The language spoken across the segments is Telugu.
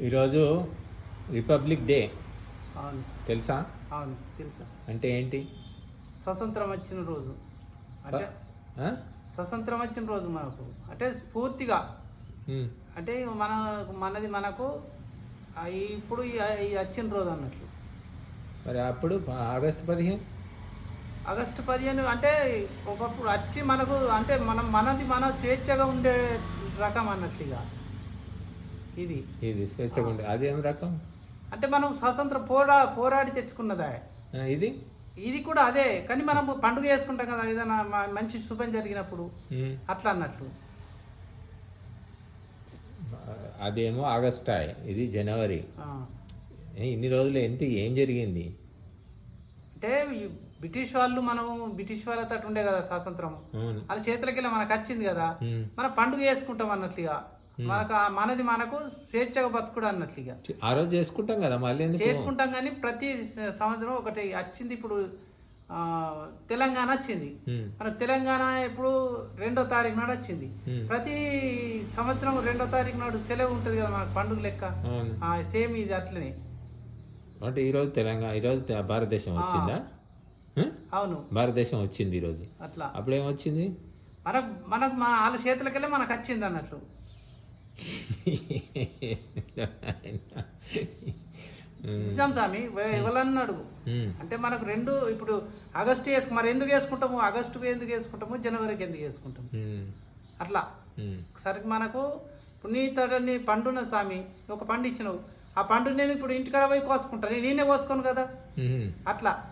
ఈరోజు రిపబ్లిక్ డే. అవును. తెలుసా? అవును తెలుసా. అంటే ఏంటి? స్వతంత్రం వచ్చిన రోజు. అంటే ఆ? స్వతంత్రం వచ్చిన రోజు మనకు. అంటే స్ఫూర్తిగా. ఉమ్. అంటే మన మనది మనకు ఆ ఇప్పుడు ఈ ఈ వచ్చిన రోజు అన్నట్లు. మరి అప్పుడు ఆగస్టు పదిహేను? ఆగస్టు పదిహేను అంటే ఒకప్పుడు వచ్చి మనకు అంటే మనం మనది మన స్వేచ్ఛగా ఉండే రకం అన్నట్లుగా ఇది. ఇది స్వేచ్ఛగా ఉండే అదేం రకం? అంటే మనం స్వతంత్ర పోరా పోరాడి తెచ్చుకున్నదా. ఇది? ఇది కూడా అదే. కానీ మనం పండుగ చేసుకుంటాం కదా ఏదైనా మంచి శుభం జరిగినప్పుడు. అట్లా అన్నట్లు. అదేమో ఆగస్టా ఇది జనవరి. ఏ, ఇన్ని రోజులు ఏంటి ఏం జరిగింది? అంటే బ్రిటిష్ వాళ్ళు మనం బ్రిటిష్ వాళ్ళతో ఉండే కదా స్వాతంత్రం. వాళ్ళ చేతులకి వెళ్ళి మనకు వచ్చింది కదా. మన పండుగ చేసుకుంటాం అన్నట్లుగా మనకు మనది మనకు స్వేచ్ఛగా బతుకుడు అన్నట్లుగా ఆ రోజు చేసుకుంటాం కదా మళ్ళీ చేసుకుంటాం కానీ ప్రతి సంవత్సరం ఒకటి వచ్చింది ఇప్పుడు తెలంగాణ వచ్చింది. మన తెలంగాణ ఇప్పుడు రెండో తారీఖు నాడు వచ్చింది. ప్రతి సంవత్సరం రెండో తారీఖు నాడు సెలవు ఉంటుంది కదా మనకు పండుగ లెక్క. సేమ్ ఇది అట్లనే. అంటే ఈరోజు తెలంగాణ ఈరోజు భారతదేశం వచ్చిందా? అవును. భారతదేశం వచ్చింది ఈరోజు అట్లా. అప్పుడు ఏమొచ్చింది? మనకు మనకు మన వాళ్ళ చేతులకెళ్ళి మనకు వచ్చింది అన్నట్లు. నిజాం స్వామి అడుగు ఉం. అంటే మనకు రెండు ఇప్పుడు ఆగస్టు వేసుకు మరి ఎందుకు వేసుకుంటాము ఆగస్టుకు ఎందుకు వేసుకుంటాము జనవరికి ఎందుకు వేసుకుంటాము. అట్లా ఉం. సరికి మనకు ఇప్పుడు నీ తడని పండున్న స్వామి ఒక పండు ఇచ్చినావు ఆ పండు నేను ఇప్పుడు ఇంటికాడ పోయి కోసుకుంటాను నేనే కోసుకోను కదా. అట్లా.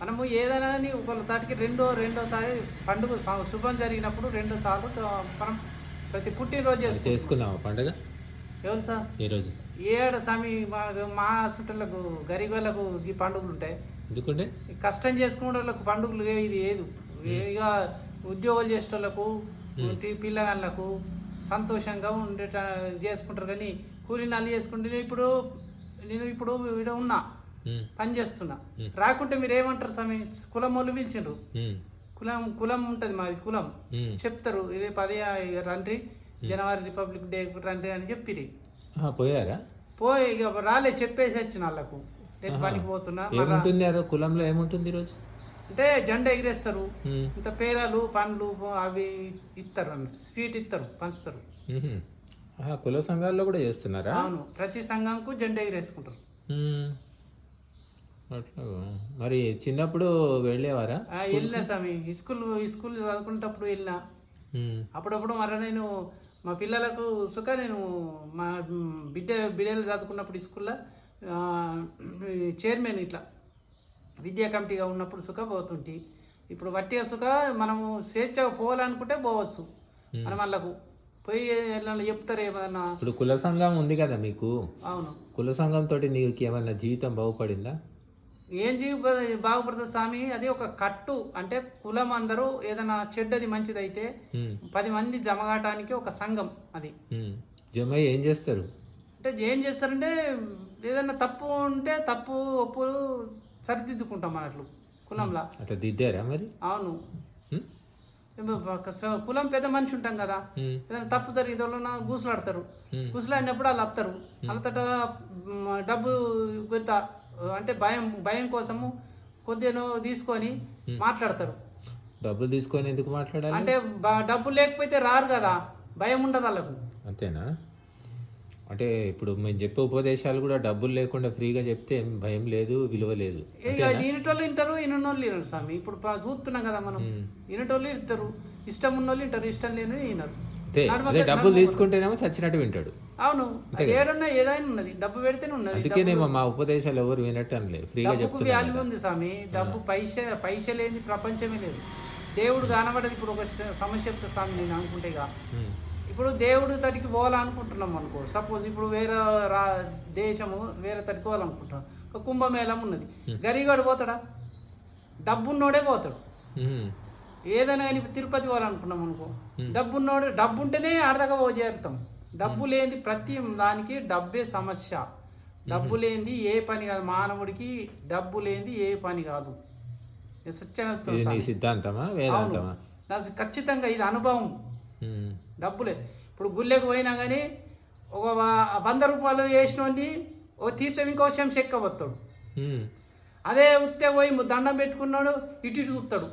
మనము ఏదైనా ఒకళ్ళ తాటికి రెండో రెండోసారి పండుగ శుభం జరిగినప్పుడు రెండో సార్లు త- మనం ప్రతి పుట్టినరోజు చేసుకున్నావా పండగ? ఎవరు సార్? ఈరోజు ఏడ స్వామి మా మా హాస్పిటల్లకు గరీబ్ వాళ్ళకు ఈ పండుగలు ఉంటాయి. ఎందుకంటే కష్టం చేసుకునే వాళ్ళకు పండుగలు ఇది ఏదు. ఇక ఉద్యోగాలు చేసే వాళ్ళకు టీ పిల్లగాళ్ళకు సంతోషంగా ఉండేట చేసుకుంటారు కానీ కూలి నల్లి చేసుకుంటే ఇప్పుడు నేను ఇప్పుడు ఇక్కడ ఉన్నా. పని చేస్తున్నా. రాకుంటే మీరు ఏమంటారు స్వామి కులం వాళ్ళు పిలిచిండ్రు. కులం కులం ఉంటుంది మాది కులం. చెప్తారు ఇది పది రండి జనవరి రిపబ్లిక్ డే రండి అని చెప్పిరి పోయారా? పోయి ఇక రాలే చెప్పేసి వచ్చిన వాళ్ళకు. నేను పనికి పోతున్నా ఏముంటుంది కులంలో ఏముంటుంది ఈరోజు? అంటే జెండా ఎగిరేస్తారు. ఇంత పేరాలు పండ్లు అవి ఇస్తారు స్వీట్ ఇస్తారు పంచుతారు. కుల సంఘాల్లో కూడా చేస్తున్నారా? అవును ప్రతి సంఘంకు జెండా ఎగిరేసుకుంటారు. మరి చిన్నప్పుడు వెళ్ళేవారా? వెళ్ళినా స్వామి. స్కూల్ స్కూల్ చదువుకునేటప్పుడు వెళ్ళినా. అప్పుడప్పుడు మరి నేను మా పిల్లలకు సుఖ నేను మా బిడ్డ బిడ్డలు చదువుకున్నప్పుడు స్కూల్లో చైర్మన్ ఇట్లా విద్యా కమిటీగా ఉన్నప్పుడు సుఖ పోతుంటి. ఇప్పుడు వట్టిగా సుఖ మనము స్వేచ్ఛగా పోవాలనుకుంటే పోవచ్చు. మన వాళ్ళకు పోయి చెప్తారు ఏమన్నా. ఇప్పుడు కుల సంఘం ఉంది కదా మీకు? అవును. కుల సంఘం తోటి నీకు ఏమన్నా జీవితం బాగుపడిందా? ఏం జీవి బాగుపడుతుంది స్వామి? అది ఒక కట్టు. అంటే కులం అందరూ ఏదైనా చెడ్డది మంచిదైతే పది మంది జమగాటానికి ఒక సంఘం అది. జమయ్య ఏం చేస్తారు? అంటే ఏం చేస్తారంటే ఏదైనా తప్పు ఉంటే తప్పు ఒప్పులు సరిదిద్దుకుంటాం అన్నట్లు కులంలో. అట్లా దిద్దారా మరి? అవును. కులం పెద్ద మనిషి ఉంటాం కదా. ఏదైనా తప్పు జరిగిన వాళ్ళు గూసులాడతారు గూసులాడినప్పుడు వాళ్ళు వస్తారు అంతటా డబ్బు కొంత అంటే భయం భయం కోసము కొద్దిగా తీసుకొని మాట్లాడతారు. డబ్బులు తీసుకొని ఎందుకు మాట్లాడాలి? అంటే బ- డబ్బు లేకపోతే రారు కదా భయం ఉండదు వాళ్ళకు. అంతేనా? అంటే ఇప్పుడు మేము చెప్పే ఉపదేశాలు కూడా డబ్బులు లేకుండా ఫ్రీగా చెప్తే భయం లేదు విలువ లేదు. ఇక ఈనటోళ్ళు వింటారు ఈనోళ్ళు వినరు స్వామి. ఇప్పుడు చూస్తున్నాం కదా మనం. ఉమ్. ఈనటోళ్ళు వింటారు ఇష్టం ఉన్నోళ్ళు వింటారు ఇష్టం లేని వినరు డబ్బులు తీసుకుంటేనేమో చచ్చినట్టు వింటాడు. అవును. ఏడున్నా ఏదైనా ఉన్నది. డబ్బు పెడితేనే ఉన్నది. అందుకేనేమో మా ఉపదేశాలు ఎవరు వినట్టు అనలేదు ఫ్రీగా చెప్తున్నా వాల్యూ ఉంది స్వామి. డబ్బు పైస పైస లేని ప్రపంచమే లేదు. దేవుడు కనబడదు. ఇప్పుడు ఒక సమస్య చెప్తా స్వామి నేను అనుకుంటే ఇక. ఉమ్, ఇప్పుడు దేవుడు తడికి పోవాలనుకుంటున్నాం అనుకో. సపోజ్ ఇప్పుడు వేరే రా దేశము వేరే తడికి పోవాలనుకుంటున్నాం. ఒక కుంభమేళం ఉన్నది. గరీగాడు పోతాడా? డబ్బున్నోడే పోతాడు. ఏదైనా కానీ తిరుపతి పోవాలనుకున్నాం అనుకో. డబ్బున్నోడు డబ్బు ఉంటేనే ఆడదాకా పో చేరుతాం డబ్బు లేనిది ప్రతి దానికి డబ్బే సమస్య. డబ్బు లేనిది ఏ పని కాదు. మానవుడికి డబ్బు లేనిది ఏ పని కాదు. సిద్ధాంతమా? అవును. వేదాంతమా? నాకు ఖచ్చితంగా ఇది అనుభవం. డబ్బులే ఇప్పుడు గుళ్ళకి పోయినా కానీ ఒక వంద రూపాయలు వేసినోడిని ఓ తీర్థం ఇంకో చెంచా ఎక్క వస్తాడు ఉమ్, అదే ఉత్తే పోయి దండం పెట్టుకున్నాడు ఇటు ఇటు చూస్తాడు.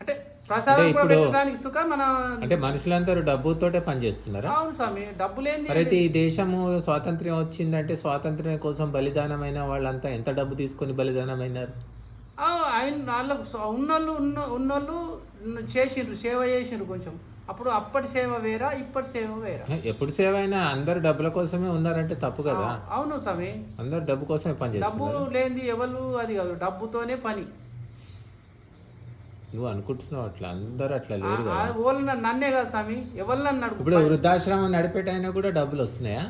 అంటే ప్రసాదం కూడా పెట్టడానికి సుఖ మన అంటే మనుషులందరూ డబ్బుతోటే పనిచేస్తున్నారా? అవును స్వామి డబ్బులేంది మరైతే ఈ దేశము స్వాతంత్ర్యం వచ్చిందంటే స్వాతంత్ర్యం కోసం బలిదానమైన వాళ్ళంతా ఎంత డబ్బు తీసుకొని బలిదానమైనారు? ఆ, ఆయన వాళ్ళకు ఉన్నోళ్ళు ఉన్న ఉన్నోళ్ళు చేసిండ్రు సేవ చేసిండ్రు కొంచెం. అప్పుడు అప్పటి సేవ వేరా ఇప్పటి సేవ వేరా? ఎప్పుడు సేవ అయినా అందరు డబ్బుల కోసమే ఉన్నారంటే తప్పు కదా. అవును స్వామి. అందరు డబ్బు కోసమే డబ్బు పనిచేస్తున్నారు లేనిది ఎవరు అది కాదు డబ్బుతోనే పని. నువ్వు అనుకుంటున్నావు అట్లా అందరు అట్లా లేరు కదా. ఓళ్ళు నన్నే కాదు స్వామి ఎవరు ఇప్పుడు వృద్ధాశ్రమం నడిపేటైనా కూడా డబ్బులు వస్తున్నాయా?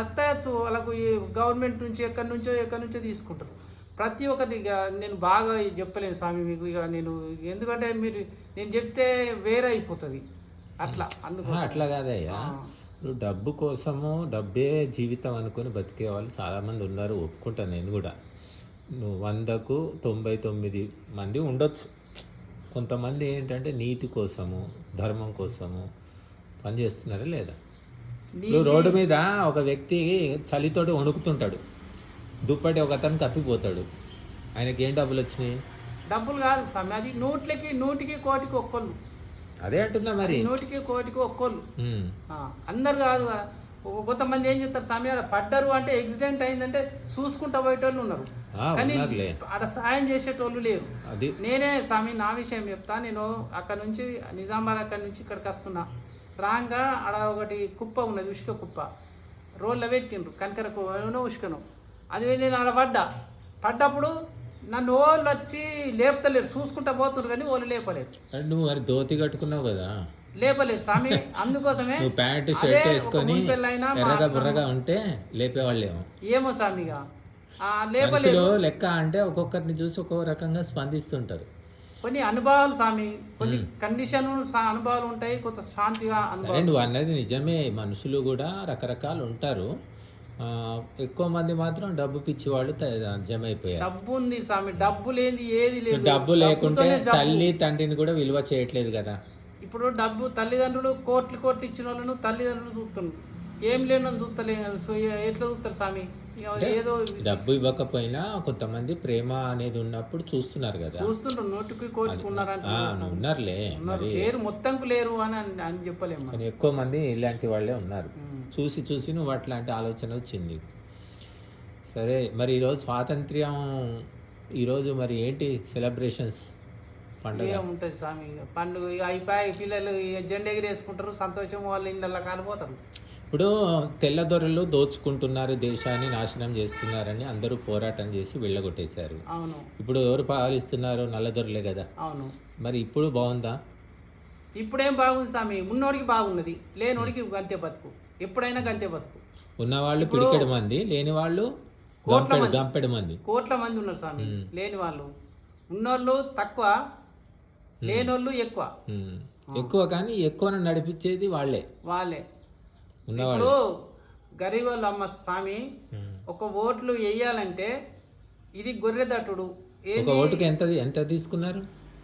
అత్తయచ్చు వాళ్ళకు ఈ గవర్నమెంట్ నుంచి ఎక్కడి నుంచో ఎక్కడి నుంచో తీసుకుంటారు. ప్రతి ఒక్కటి ఇక నేను బాగా చెప్పలేను స్వామి మీకు ఇక నేను ఎందుకంటే మీరు నేను చెప్తే వేరే అయిపోతుంది. అట్లా ఆ, అందుకోసం. అట్లా కాదయ్యా. ఇప్పుడు డబ్బు కోసము డబ్బే జీవితం అనుకొని బతికే వాళ్ళు చాలామంది ఉన్నారు ఒప్పుకుంటాను నేను కూడా. నువ్వు వందకు తొంభై తొమ్మిది మంది ఉండొచ్చు. కొంతమంది ఏంటంటే నీతి కోసము ధర్మం కోసము పనిచేస్తున్నారా లేదా? ఇప్పుడు రోడ్డు మీద ఒక వ్యక్తి చలితోటి వణుకుతుంటాడు. దుప్పటి ఒక అతను కప్పిపోతాడు. ఆయనకి ఏం డబ్బులు వచ్చినాయి? డబ్బులు కాదు స్వామి. అది నూట్లకి నూటికి కోటికి ఒక్కళ్ళు. అదే అంటున్నా మరి. నూటికి కోటికి ఒక్కళ్ళు. అందరు కాదు. కొంతమంది ఏం చేస్తారు స్వామి? ఆడ పడ్డరు అంటే యాక్సిడెంట్ అయిందంటే చూసుకుంటా పోయేటోళ్ళు ఉన్నారు. కానీ ఆడ సాయం చేసేటోళ్ళు లేరు. అది నేనే స్వామి నా విషయం చెప్తా. నేను అక్కడ నుంచి నిజామాబాద్ అక్కడ నుంచి ఇక్కడికి వస్తున్నా. రాగా ఆడ ఒకటి కుప్ప ఉన్నది ఉష్క కుప్ప. రోడ్లో పెట్టిండ్రు కనకర కుప్పనో ఉష్కను. అది నేను ఆడ పడ్డా. పడ్డప్పుడు నన్ను వాళ్ళు వచ్చి లేపుతలేరు. చూసుకుంటా పోతున్నారు కానీ వాళ్ళు లేపలేరు నువ్వు మరి ధోతి కట్టుకున్నావు కదా? లేపలేదు స్వామి. అందుకోసమే ప్యాంటు షర్ట్ వేసుకొని ఎర్రగా బుర్రగా ఉంటే లేపేవాళ్ళేమో. ఏమో స్వామిగా? లేపలేదు లెక్క అంటే ఒక్కొక్కరిని చూసి ఒక్కొక్క రకంగా స్పందిస్తుంటారు. కొన్ని అనుభవాలు స్వామి కొన్ని కండిషన్ అనుభవాలు ఉంటాయి కొంత శాంతిగా సరే అనుభవాలు నువ్వు అన్నది నిజమే. మనుషులు కూడా రకరకాలు ఉంటారు. ఎక్కువ మంది మాత్రం డబ్బు పిచ్చి వాళ్ళు జమైపోయారు. డబ్బు ఉంది స్వామి డబ్బు లేని ఏది లేదు. డబ్బు లేకుంటే. తల్లి తండ్రిని కూడా విలువ చేయట్లేదు కదా. ఇప్పుడు డబ్బు తల్లిదండ్రులు కోట్లు కోట్లు ఇచ్చిన వాళ్ళను తల్లిదండ్రులు చూస్తున్నారు ఏం లేనని చూస్తలే సో ఎట్లా చూస్తారు స్వామి? ఏదో డబ్బు ఇవ్వకపోయినా కొంతమంది ప్రేమ అనేది ఉన్నప్పుడు చూస్తున్నారు కదా. చూస్తుంటారు నోటికి కోటికి ఉన్నారంట ఉన్నారులే ఉన్నారు. లేరు మొత్తంకు లేరు అని అని- చెప్పలేము. కానీ ఎక్కువ మంది ఇలాంటి వాళ్ళే ఉన్నారు. చూసి చూసి నువ్వు అట్లాంటి ఆలోచన వచ్చింది. సరే మరి ఈరోజు స్వాతంత్ర్యం ఈరోజు మరి ఏంటి సెలబ్రేషన్స్? పండుగ? ఏముంటుంది స్వామి? పండుగ అయిపోయి పిల్లలు జెండా ఎగిరేసుకుంటారు సంతోషం వాళ్ళ ఇళ్ళల్లో కాలిపోతారు. ఇప్పుడు తెల్లదొరలు దోచుకుంటున్నారు దేశాన్ని నాశనం చేస్తున్నారని అందరూ పోరాటం చేసి వెళ్ళగొట్టేశారు. అవును. ఇప్పుడు ఎవరు పాలిస్తున్నారు నల్లదొరలే కదా. అవును. మరి ఇప్పుడు బాగుందా? ఇప్పుడేం బాగుంది స్వామి ఉన్నోడికి బాగున్నది లేనోడికి గంతే బతుకు. ఎప్పుడైనా గంతే బతుకు. ఉన్నవాళ్ళు పిడికెడు మంది లేని వాళ్ళు గంపెడు గంపెడు మంది. కోట్ల మంది ఉన్నారు స్వామి లేని వాళ్ళు ఉన్నోళ్ళు తక్కువ లేనోళ్ళు ఎక్కువ. ఎక్కువ కానీ ఎక్కువ నడిపించేది వాళ్ళే. వాళ్ళే. ఇప్పుడు గరీబోళ్ళు అమ్మ స్వామి. ఒక ఓట్లు వేయాలంటే ఇది గొర్రె దట్టుడు. ఒక ఓటుకి ఎంత ఎంత తీసుకున్నారు?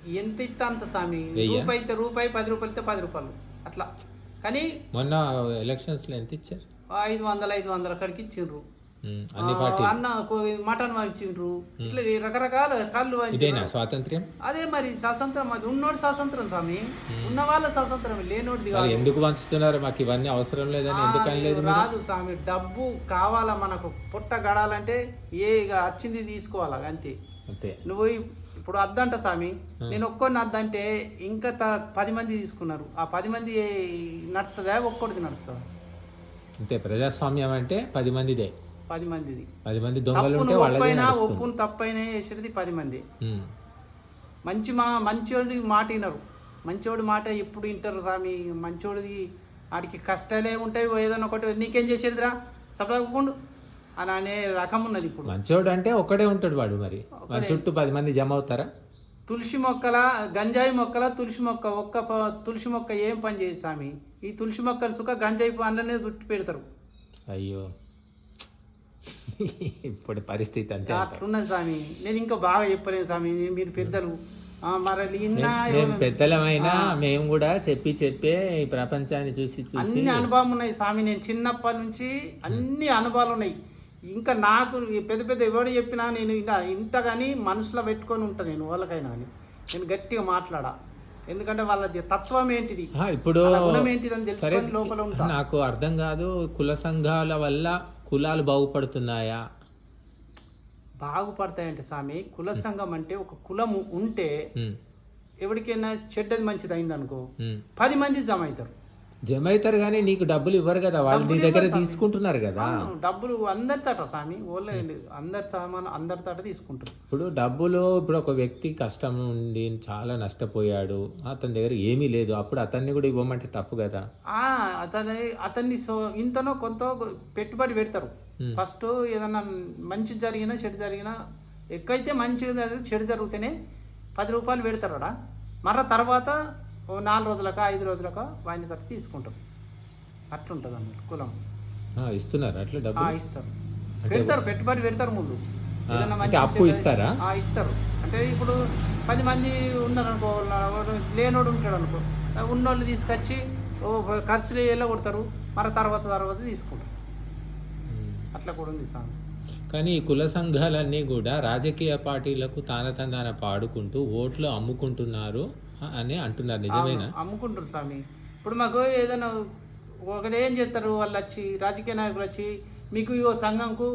ఎంత ఇస్తే అంత స్వామి? రూపాయి అయితే రూపాయి పది రూపాయలు అయితే పది రూపాయలు. అట్లా. కానీ మొన్న ఎలక్షన్స్లో ఎంత ఇచ్చారు? ఐదు వందల ఐదు వందల కాడికి ఇచ్చిండ్రు. అన్ని మటన్ వంచిండ్రు ఇట్లా రకరకాల కళ్ళు ఇదేనా స్వాతంత్ర్యం? అదే మరి స్వాతంత్రం అది ఉన్నోడు స్వాతంత్రం స్వామి. ఉన్న వాళ్ళ స్వాతంత్రం లేనోడిది కాదు. ఎందుకు పంచుతున్నారు మాకు ఇవన్నీ అవసరం లేదని ఎందుకు మీరు? రాదు స్వామి డబ్బు కావాలా మనకు? పుట్ట గడాలంటే ఏ ఇక వచ్చింది తీసుకోవాలా అంతే. అంతే. నువ్వు ఇప్పుడు అద్దంట స్వామి. నేను ఒక్కొని అద్దంటే ఇంకా త- పది మంది తీసుకున్నారు. ఆ పది మంది నడుతుందా ఒక్కడిది నడుతుందా అంతే ప్రజాస్వామ్యం అంటే పది మందిదే. పది మందిది. పది మంది దొంగలు ఉంటే వాళ్ళదే ఒప్పైనా తప్పైనా చేసేది పది మంది. మంచి మా మంచోడి మాట వినరు. మంచోడి మాట ఎప్పుడు వింటారు స్వామి మంచోడిది వాడికి కష్టాలే ఉంటాయి ఏదైనా ఒకటి నీకేం చేసేదిరా? సపడకుండా అని అనే రకం ఉన్నది ఇప్పుడు. మంచోడు అంటే ఒక్కడే ఉంటాడు వాడు మరి. చుట్టూ పది మంది జమ అవుతారా? తులసి మొక్కల గంజాయి మొక్కల తులసి మొక్క ఒక్క తులసి మొక్క ఏం పని చేయదు స్వామి ఈ తులసి మొక్కలు సుఖ గంజాయి పండ్లనే చుట్టి పెడతారు. అయ్యో. ఇప్పుడు పరిస్థితి అంతే. అట్లున్నది స్వామి. నేను ఇంకా బాగా చెప్పలేను స్వామి. మీరు పెద్దలు. మేము పెద్దలమైనా మేము కూడా చెప్పి చెప్పే ఈ ప్రపంచాన్ని చూసి చూసి అన్ని అనుభవం ఉన్నాయి స్వామి. నేను చిన్నప్పటి నుంచి అన్ని అనుభవాలు ఉన్నాయి. ఇంకా నాకు పెద్ద పెద్ద ఎవడు చెప్పినా నేను ఇంకా ఇంట కానీ మనసులో పెట్టుకొని ఉంటాను నేను వాళ్ళకైనా కానీ. నేను గట్టిగా మాట్లాడా. ఎందుకంటే వాళ్ళది తత్వం ఏంటిది? ఇప్పుడు గుణం తెలుసుకొని లోపల ఉంటా. నాకు అర్థం కాదు. కుల సంఘాల వల్ల కులాలు బాగుపడుతున్నాయా? బాగుపడతాయంటే స్వామి కుల సంఘం అంటే ఒక కులము ఉంటే ఎవరికైనా చెడ్డది మంచిది అయిందనుకో. పది మంది జమ అవుతారు. జమ అవుతారు కానీ నీకు డబ్బులు ఇవ్వరు కదా వాళ్ళు నీ దగ్గర తీసుకుంటున్నారు కదా. డబ్బులు అందరితోట స్వామి ఓన్లీ అందరి సామాన్ అందరితోట తీసుకుంటారు ఇప్పుడు డబ్బులు ఇప్పుడు ఒక వ్యక్తి కష్టం నుండి చాలా నష్టపోయాడు అతని దగ్గర ఏమీ లేదు అప్పుడు అతన్ని కూడా ఇవ్వమంటే తప్పు కదా. అతని అతన్ని సో ఇంతనో కొంత పెట్టుబడి పెడతారు. ఫస్ట్ ఏదన్నా మంచి జరిగినా చెడు జరిగినా ఎక్కువైతే మంచి చెడు జరిగితేనే పది రూపాయలు పెడతారు మరల తర్వాత నాలుగు రోజులక ఐదు రోజులక వాయిని తర్వాత తీసుకుంటారు అట్లుంటుంది అన్నమాట కులం. ఇస్తున్నారు అట్లా ఆ, డబ్బులు ఇస్తారు పెడతారు పెట్టుబడి పెడతారు ముందు. అంటే అప్పు ఇస్తారా? ఇస్తారు. అంటే ఇప్పుడు పది మంది ఉన్నారు అనుకో లేనోడు ఉంటాడు అనుకో ఉన్నోళ్ళు తీసుకొచ్చి ఓ ఖర్చులు ఎలా కొడతారు? మరి తర్వాత తర్వాత తీసుకుంటారు. అట్లా కూడా ఉంది సార్. కానీ ఈ కుల సంఘాలన్నీ కూడా రాజకీయ పార్టీలకు తాన తందాన పాడుకుంటూ ఓట్లు అమ్ముకుంటున్నారు. అని అంటున్నారు. నిజమేనా? అమ్ముకుంటారు స్వామి. ఇప్పుడు మాకు ఏదైనా ఒకటి ఏం చేస్తారు వాళ్ళు వచ్చి రాజకీయ నాయకులు వచ్చి మీకు ఈ సంఘంకు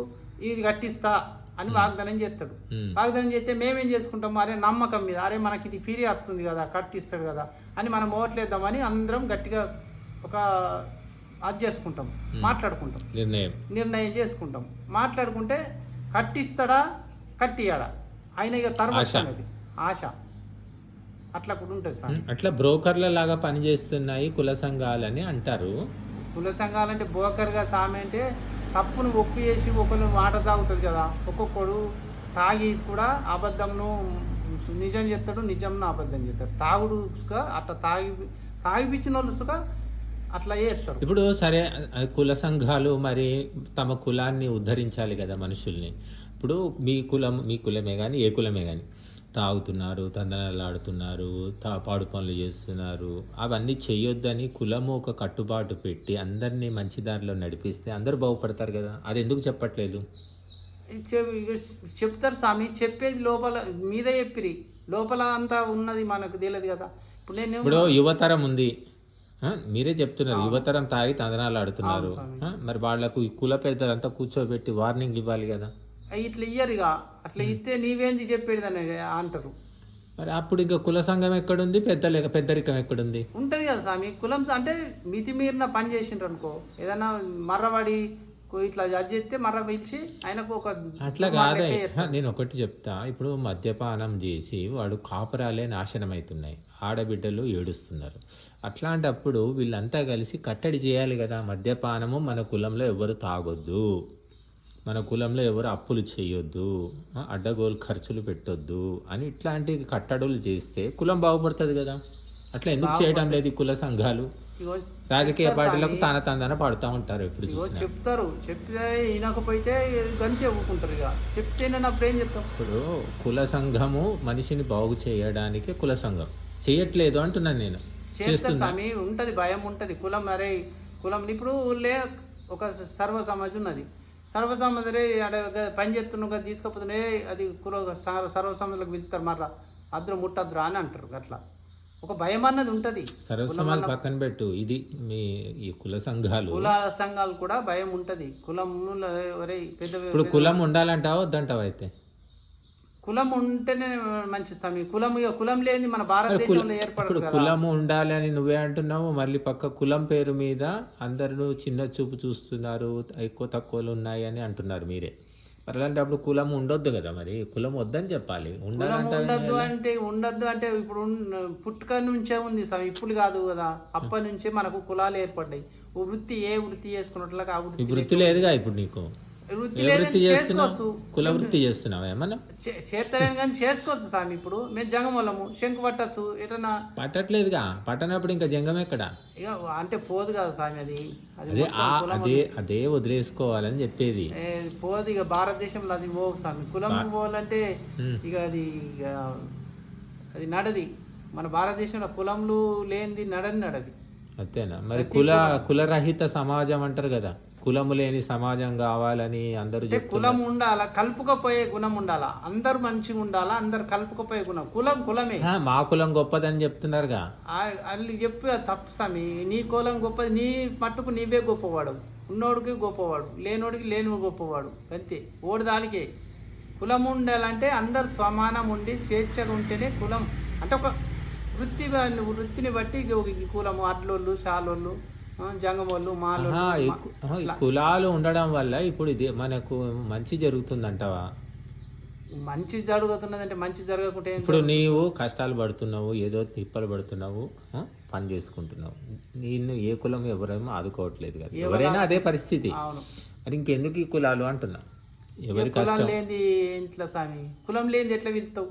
ఇది కట్టిస్తా అని వాగ్దానం చేస్తాడు. వాగ్దానం చేస్తే మేమేం చేసుకుంటాం అరే నమ్మకం మీద. అరే మనకి ఇది ఫిరి వస్తుంది కదా కట్టిస్తాడు కదా అని మనం ఓట్లేద్దామని అందరం గట్టిగా ఒక అది చేసుకుంటాం మాట్లాడుకుంటాం. నిర్ణయం. నిర్ణయం చేసుకుంటాం. మాట్లాడుకుంటే కట్టిస్తాడా కట్టియాడా ఆయన ఇక తర్వాత ఆశ. అట్లా కూడా ఉంటుంది సార్. అట్లా బ్రోకర్ల లాగా పనిచేస్తున్నాయి కుల సంఘాలని అంటారు. కుల సంఘాలంటే బోకర్గా సామె అంటే తప్పును ఒప్పు చేసి ఒకరు మాట తాగుతుంది కదా ఒక్కొక్కడు తాగి కూడా అబద్ధంను నిజం చెప్తాడు నిజంను అబద్ధం చెప్తాడు. తాగుడు అట్లా తాగి తాగిపించిన వాళ్ళు సుఖ అట్లా చేస్తారు. ఇప్పుడు సరే కుల సంఘాలు మరి తమ కులాన్ని ఉద్ధరించాలి కదా మనుషుల్ని. ఇప్పుడు మీ కులం మీ కులమే కానీ ఏ కులమే కానీ తాగుతున్నారు తందనాలు ఆడుతున్నారు తా పాడు పనులు చేస్తున్నారు. అవన్నీ చెయ్యొద్దని కులము ఒక కట్టుబాటు పెట్టి అందరినీ మంచి దారిలో నడిపిస్తే అందరూ బాగుపడతారు కదా. అది ఎందుకు చెప్పట్లేదు? చెప్తారు స్వామి చెప్పేది లోపల మీద చెప్పిరి. లోపల అంతా ఉన్నది మనకు తెలియదు కదా. ఇప్పుడు నేను ఇప్పుడు యువతరం ఉంది. మీరే చెప్తున్నారు యువతరం తాగి తందనాలు ఆడుతున్నారు. మరి వాళ్ళకు ఈ కుల పెద్దలంతా కూర్చోబెట్టి వార్నింగ్ ఇవ్వాలి కదా. ఇట్లా ఇయ్యరు ఇక అట్లా ఇస్తే నీవేంది చెప్పేది అని అంటారు. మరి అప్పుడు ఇంకా కుల సంఘం ఎక్కడుంది పెద్ద పెద్దరికం ఎక్కడుంది? ఉంటుంది కదా స్వామి. కులం అంటే మితిమీరిన పని చేసిండ్రు అనుకో. ఏదైనా మర్రవాడి ఇట్లా జడ్జ్ చేస్తే మర్ర పిలిచి ఆయనకు ఒక అట్లా కాదే. నేను ఒకటి చెప్తా. ఇప్పుడు మద్యపానం చేసి వాడు కాపురాలే నాశనం అవుతున్నాయి ఆడబిడ్డలు ఏడుస్తున్నారు. అట్లాంటప్పుడు వీళ్ళంతా కలిసి కట్టడి చేయాలి కదా. మద్యపానము మన కులంలో ఎవరు తాగొద్దు. మన కులంలో ఎవరు అప్పులు చేయొద్దు అడ్డగోలు ఖర్చులు పెట్టొద్దు అని ఇట్లాంటి కట్టడులు చేస్తే కులం బాగుపడుతుంది కదా. అట్లా ఎందుకు చేయడం లేదు ఈ కుల సంఘాలు? రాజకీయ పార్టీలకు తాన తందన పాడుతూ ఉంటారు చూసినా. చెప్తారు. చెప్తే వినకపోతే గంతి ఒప్పుకుంటారు ఇక చెప్తేనే అప్పుడు ఏం చెప్తాం? ఇప్పుడు కుల సంఘము మనిషిని బాగు చేయడానికి కుల సంఘం. చేయట్లేదు అంటున్నాను నేను. స్వామి ఉంటది భయం ఉంటది. కులం అరే కులం. ఇప్పుడు ఊళ్ళే ఒక సర్వ సమాజ్ ఉన్నది. సర్వ సమాజ్ రే ఆడ గ- పని చేస్తున్నావు కదా అది కుల సర్వ సర్వ సమాజంలోకి పిలుస్తారు మరలా అద్దురు ముట్టద్దురా అని అంటారు అట్లా ఒక భయం అన్నది ఉంటది. సర్వ సమాజ్ పక్కన పెట్టు. ఇది మీ ఈ కుల సంఘాలు. కుల సంఘాలు కూడా భయం ఉంటది. కులం ఇప్పుడు కులం ఉండాలంటావా వద్దంటావా అయితే? కులం ఉంటేనే మంచి స్వామి. కులం కులం లేని మన భారతదేశంలో ఏర్పడదు కులం ఉండాలి అని నువ్వే అంటున్నావు మళ్ళీ పక్క కులం పేరు మీద అందరూ చిన్న చూపు చూస్తున్నారు ఎక్కువ తక్కువలు ఉన్నాయి అని అంటున్నారు మీరే. అలాంటప్పుడు కులం ఉండొద్దు కదా మరి? కులం వద్దని చెప్పాలి. ఉండద్దు అంటే ఉండద్దు అంటే ఇప్పుడు పుట్టుక నుంచే ఉంది స్వామి. ఇప్పుడు కాదు కదా. అప్పటి నుంచే మనకు కులాలు ఏర్పడ్డాయి. వృత్తి ఏ వృత్తి చేసుకున్నట్లుగా ఆ వృత్తి వృత్తి లేదుగా ఇప్పుడు నీకు? వృత్తి చేసుకోవచ్చు. కుల వృత్తి చేస్తున్నావా ఏమన్నా? చేస్తలేను కానీ చేసుకోవచ్చు స్వామి ఇప్పుడు. మేము జంగమూలము. శంకు పట్టచ్చు. ఎటన్నా పట్టట్లేదుగా. పట్టనప్పుడు ఇంకా జంగం ఎక్కడ? ఇక అంటే పోదు కదా స్వామి అది. అది అదే అదే వదిలేసుకోవాలని చెప్పేది. ఏ, పోదు ఇక భారతదేశంలో అది పోవు స్వామి. కులం పోవాలంటే. ఇక అది ఇక అది నడది. మన భారతదేశంలో కులంలు లేనిది నడని నడది. అంతేనా? మరి కుల. కులరహిత సమాజం అంటారు కదా. కులము లేని సమాజం కావాలని అందరూ కులం ఉండాలా? కలుపుకపోయే గుణం ఉండాలా? అందరు మంచిగా ఉండాలా? అందరు కలుపుకపోయే గుణం. కులం కులమే. మా కులం గొప్పదని చెప్తున్నారుగా. వాళ్ళు చెప్పి అది తప్పు స్వామి నీ కులం గొప్పది నీ మట్టుకు నీవే గొప్పవాడు. ఉన్నోడికి గొప్పవాడు లేనోడికి లేని గొప్పవాడు. అంతే. ఓడి దానికే. కులం ఉండాలంటే అందరు సమానం ఉండి స్వేచ్ఛగా ఉంటేనే కులం. అంటే ఒక వృత్తి వృత్తిని బట్టి కులము అడ్లోళ్ళు శాలోళ్ళు. ఆ, జంగమోళ్ళు మాలోళ్ళు ఆహా, ఈ మా- కు- ఆహా, ఈ కులాలు ఉండడం వల్ల ఇప్పుడు ఇది మనకు మంచి జరుగుతుందంటావా? మంచి జరుగుతున్నదంటే మంచి జరగకుంటే ఇప్పుడు నీవు కష్టాలు పడుతున్నావు ఏదో తిప్పలు పడుతున్నావు పని చేసుకుంటున్నావు. నిన్ను ఏ కులం ఎవరేమో ఆదుకోవట్లేదు కదా. ఎవరైనా అదే పరిస్థితి. మరి ఇంకెందుకు ఈ కులాలు అంటున్నా? ఎవరి కులం లేనిది ఇంట్లో స్వామి కులం లేనిది ఎట్లా వెళ్తావు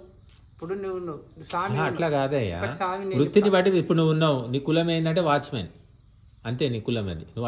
ఇప్పుడు నువ్వు స్వామి అట్లా కాదయ్యా. వృత్తిని బట్టి ఇప్పుడు నువ్వు ఉన్నావు. నీ కులం ఏంటంటే వాచ్మెన్. అంతే నీ కులం అది నువ్వు